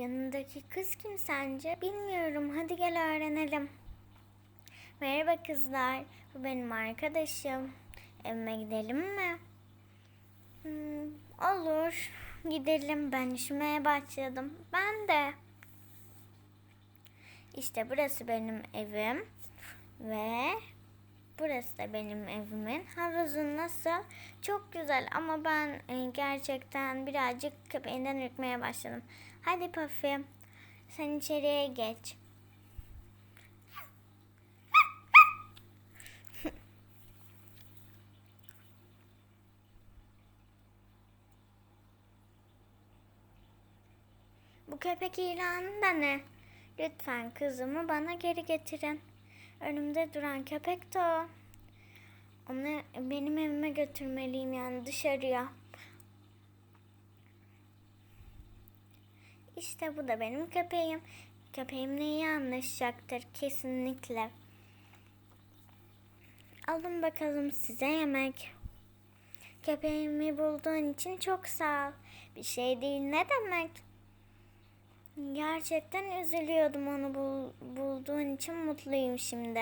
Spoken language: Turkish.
Yanındaki kız kim sence? Bilmiyorum. Hadi gel öğrenelim. Merhaba kızlar. Bu benim arkadaşım. Evime gidelim mi? Hmm, olur. Gidelim. Ben üşümeye başladım. Ben de. İşte burası benim evim. Ve burası da benim evimin. Havuzun nasıl? Çok güzel ama ben e, gerçekten birazcık köpeğinden ürkmeye başladım. Hadi Puffy sen içeriye geç. Bu köpek ilanı da ne? Lütfen kızımı bana geri getirin. Önümde duran köpek de o. Onu benim evime götürmeliyim yani dışarıya. İşte bu da benim köpeğim. Köpeğimle iyi anlaşacaktır kesinlikle. Alın bakalım size yemek. Köpeğimi bulduğun için çok sağ ol. Bir şey değil ne demek? Gerçekten üzülüyordum onu bul- bulduğun için mutluyum şimdi.